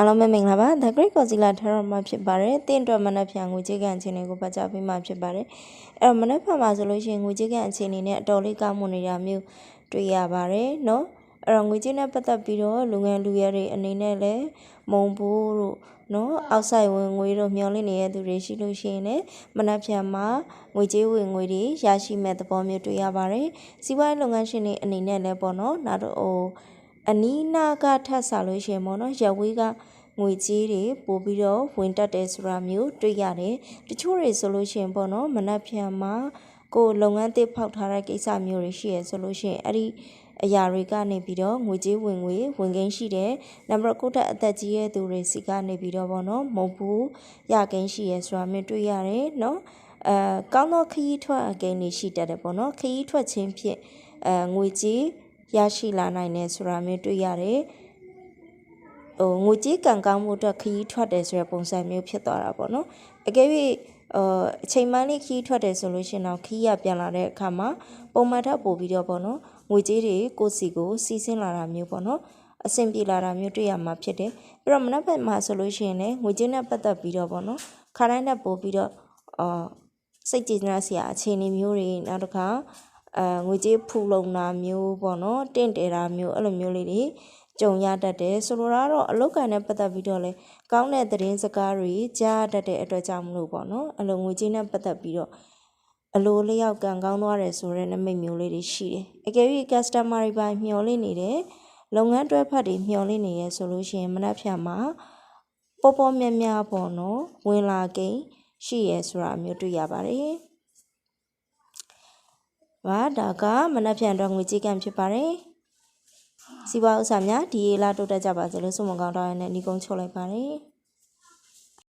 အားလုံးပဲမင်္ဂလာပါ The Great Godzilla Tarot မှာဖြစ်ပါတယ်။တင်းအတွက်မနက်ဖြန်ငွေကြေးကန်အခြေအနေကိုပတ်ကြားပေးမှာဖြစ်ပါတယ်။အဲ့တော့မနက်ဖြန်မှာဆိုလို့ရှိရင်ငွေကြေးကန်အခြေအနေနဲ့အတော်လေးကောင်းမွန်နေတာမျိုးတွေ့ရပါတယ်နော်။အဲ့တော့ငွေကြေးနဲ့ပတ်သက်ပြီးတော့လူငယ်လူရွယ်တွေအနေနဲ့လည်းမုံဘူးတို့နော်အောက်ဆိုင်ဝင်ငွေတို့မျောလင့်နေတဲ့သူတွေရှိလို့ရှိရင်လည်းမနက်ဖြန်မှာငွေကြေးဝင်ငွေတွေရရှိမဲ့သဘောမျိုးတွေ့ရပါတယ်။စီးပွားရေးလုပ်ငန်းရှင်တွေအနေနဲ့လည်းပေါ့နော်နောက်တော့ဟို အနီးနားကထပ်ဆာလို့ရှိရင်ပေါ့နော်ရဝေးကငွေကြေးတွေပို့ပြီးတော့ဝင်တက်တယ်ဆိုတာမျိုးတွေ့ရတယ်တချို့တွေဆိုလို့ရှိရင်ပေါ့နော်မနက်ဖြန်မှာကိုယ်လုပ်ငန်းတစ်ဖောက်ထားတဲ့ကိစ္စမျိုးတွေရှိရဆိုလို့ရှိရင်အဲ့ဒီအရာတွေကနေပြီးတော့ငွေကြေးဝင်ငွေဝင်ကိန်းရှိတယ်နံပါတ်9တက်အသက်ကြီးရဲ့သူတွေစီကနေပြီးတော့ပေါ့နော်မုံဘူးရကိန်းရှိရဆိုတာမျိုးတွေ့ရတယ်နော်အဲကောင်းသောခရီးထွက်အကိန်းတွေရှိတတ်တယ်ပေါ့နော်ခရီးထွက်ခြင်းဖြင့်အဲငွေကြေး ရရှိလာနိုင်တယ်ဆိုတာမျိုးတွေ့ရတယ်ဟိုငွေကြေးကံကောင်းမှုအတွက်ခရီးထွက်တယ်ဆိုတဲ့ပုံစံမျိုးဖြစ်သွားတာပေါ့နော်အကယ်၍အအချိန်မှန်လေးခရီးထွက်တယ်ဆိုလို့ရှိရင်တော့ခရီးရပြန်လာတဲ့အခါမှာပုံမှန်ထပ်ပို့ပြီးတော့ပေါ့နော်ငွေကြေးတွေကိုယ့်စီကိုစီးဆင်းလာတာမျိုးပေါ့နော်အဆင်ပြေလာတာမျိုးတွေ့ရမှာဖြစ်တယ်ပြီးတော့မနက်ဖြန်မှာဆိုလို့ရှိရင်လည်းငွေကြေးနဲ့ပတ်သက်ပြီးတော့ပေါ့နော်ခါတိုင်းနဲ့ပို့ပြီးတော့အာစိတ်ကြည်နစရာအခြေအနေမျိုးတွေနောက်တစ်ခါ အဲငွေကြေးဖူလုံတာမျိုးပေါ့နော်တင့်တယ်တာမျိုးအဲ့လိုမျိုးလေးတွေကြုံရတတ်တယ်ဆိုလိုတာကတော့အလောက်ကန်နဲ့ပတ်သက်ပြီးတော့လေကောင်းတဲ့သတင်းစကားတွေကြားတတ်တဲ့အတွက်ကြောင့်မလို့ပေါ့နော်အဲ့လိုငွေကြေးနဲ့ပတ်သက်ပြီးတော့အလိုလျောက်ကံကောင်းသွားတယ်ဆိုတဲ့နမိတ်မျိုးလေးတွေရှိတယ်အကယ်၍ customer တွေပိုင်းမျှော်လင့်နေတယ်လုပ်ငန်းတွဲဖက်တွေမျှော်လင့်နေရဆိုလို့ရှိရင်မနှက်ဖြန်မှာပေါ်ပေါ်မြတ်မြတ်ပေါ့နော်ဝင်လာကိန်းရှိရဆိုတာမျိုးတွေ့ရပါတယ် ပါဒါကမနက်ဖြန်တော့ငွေကြေးကံဖြစ်ပါတယ်စီးပွားဥစ္စာများဒီလာတိုးတက်ကြပါစေလို့ဆုမကောင်းတောင်းရတဲ့ညီကုန်းချုပ်လိုက်ပါတယ်